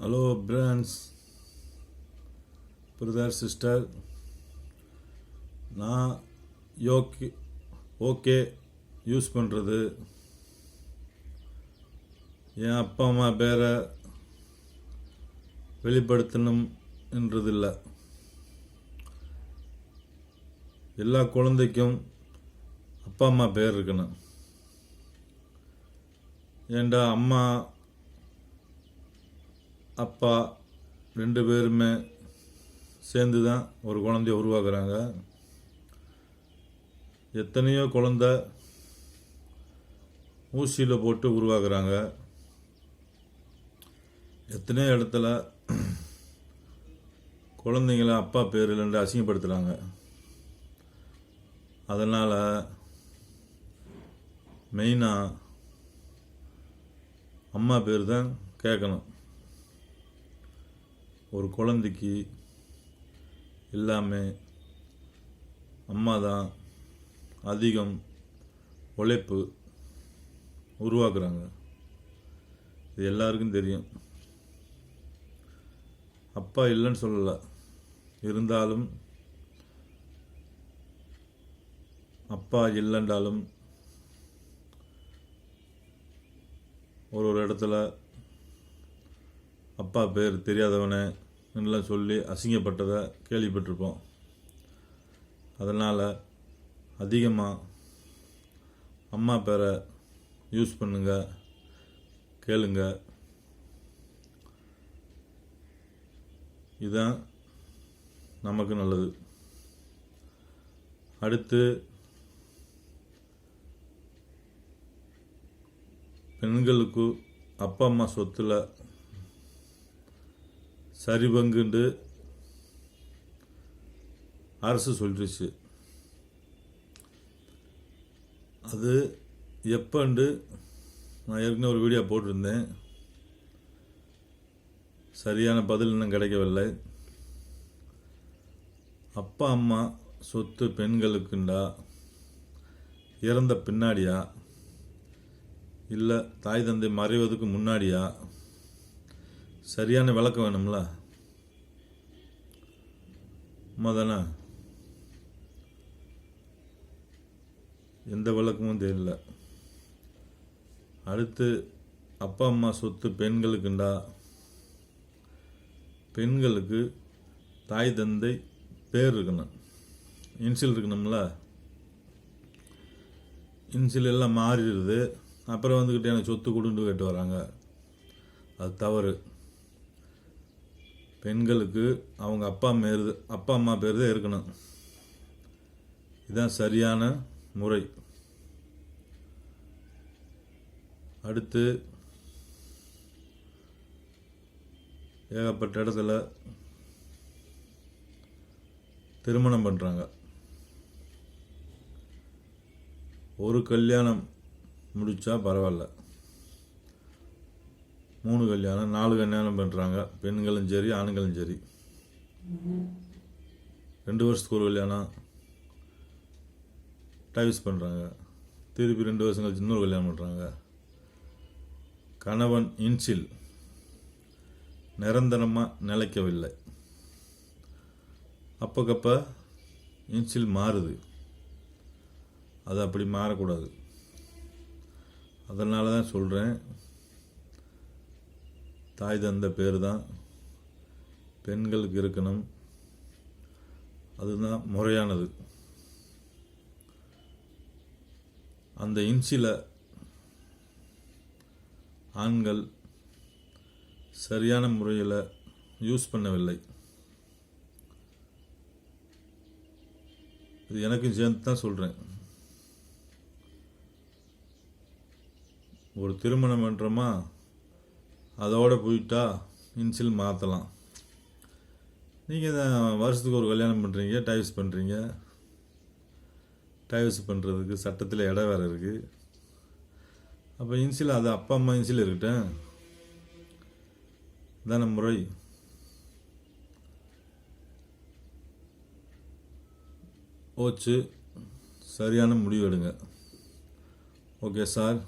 Hello France brother sister நான் யோக்கி okay use பண்ணுறது என் அப்பா அம்மா பேரை வெளிப்படுத்தணும் என்றதில்லை. எல்லா குழந்தைக்கும் அப்பா அம்மா பேர் இருக்கணும். ஏண்டா அம்மா அப்பா ரெண்டு பேருமே சேர்ந்து தான் ஒரு குழந்தைய உருவாக்குறாங்க. எத்தனையோ குழந்த ஊசியில் போட்டு உருவாக்குறாங்க. எத்தனையோ இடத்துல குழந்தைங்கள அப்பா பேர் இல்லைன்னு அசிங்கப்படுத்துகிறாங்க அதனால் மெயினாக அம்மா பேர் தான் கேட்கணும். ஒரு குழந்தைக்கு எல்லாமே அம்மா தான் அதிகம் உழைப்பு உருவாக்குறாங்க. இது எல்லாருக்கும் தெரியும். அப்பா இல்லைன்னு சொல்லலை. இருந்தாலும் அப்பா இல்லைன்றாலும் ஒரு ஒரு இடத்துல அப்பா பேர் தெரியாதவனை எல்லாம் சொல்லி அசிங்கப்பட்டதை கேள்விப்பட்டிருப்போம். அதனால் அதிகமாக அம்மா பேரை யூஸ் பண்ணுங்க கேளுங்க. இதுதான் நமக்கு நல்லது. அடுத்து பெண்களுக்கு அப்பா அம்மா சொத்துல சரி பங்குண்டு அரசு சொல்லிடுச்சு அது எப்பண்டு நான் ஏற்கனவே ஒரு வீடியோ போட்டிருந்தேன். சரியான பதில் இன்னும் கிடைக்கவில்லை. அப்பா அம்மா சொத்து பெண்களுக்குண்டா? இறந்த பின்னாடியா? இல்லை தாய் தந்தை மறைவதுக்கு முன்னாடியா? சரியான விளக்கம் வேணும்ல? அம்மா எந்த விளக்கமும் தெரியல அடுத்து அப்பா அம்மா சொத்து பெண்களுக்குண்டா? பெண்களுக்கு தாய் தந்தை பேர் இருக்கணும். இன்சில் இருக்கணும்ல? இன்சில் எல்லாம் மாறிடுது. அப்புறம் வந்துக்கிட்டு எனக்கு சொத்து கொடுன்னு கேட்டு வராங்க. அது தவறு. பெண்களுக்கு அவங்க அப்பா பேர் அப்பா அம்மா பேர் தான் இருக்கணும். இதுதான் சரியான முறை. அடுத்து ஏகப்பட்ட இடத்துல திருமணம் பண்ணுறாங்க ஒரு கல்யாணம் முடித்தா பரவாயில்ல. மூணு கல்யாணம் நாலு கல்யாணம் பண்ணுறாங்க பெண்களும் சரி ஆண்களும் சரி. ரெண்டு வருஷத்துக்கு ஒரு கல்யாணம். டைவர்ஸ் பண்ணுறாங்க திருப்பி ரெண்டு வருஷம் கழிச்சு இன்னொரு கல்யாணம் பண்ணுறாங்க கணவன் இன்சில் நிரந்தரமாக நிலைக்கவில்லை. அப்பக்கப்போ இன்சில் மாறுது. அது அப்படி மாறக்கூடாது. அதனால தான் சொல்கிறேன் தாய் தந்த பேர் தான் பெண்களுக்கு இருக்கணும். அதுதான் முறையானது. அந்த இன்சில் ஆண்கள் சரியான முறையில் யூஸ் பண்ணவில்லை. இது எனக்கும் சேர்ந்து தான் சொல்கிறேன் ஒரு திருமணம் பண்ணுறோமா அதோட போயிட்டா இன்சில் மாற்றலாம் நீங்கள் தான் வருஷத்துக்கு ஒரு கல்யாணம் பண்ணுறீங்க டைவ்ஸ் பண்ணுறீங்க டைவ்ஸ் பண்ணுறதுக்கு சட்டத்தில் இடம் வேறு இருக்குது அப்போ இன்சில் அது அப்பா அம்மா இன்சில் இருக்கட்டும். தான முறை. ஓச்சு சரியான முடிவு எடுங்க. Okay sir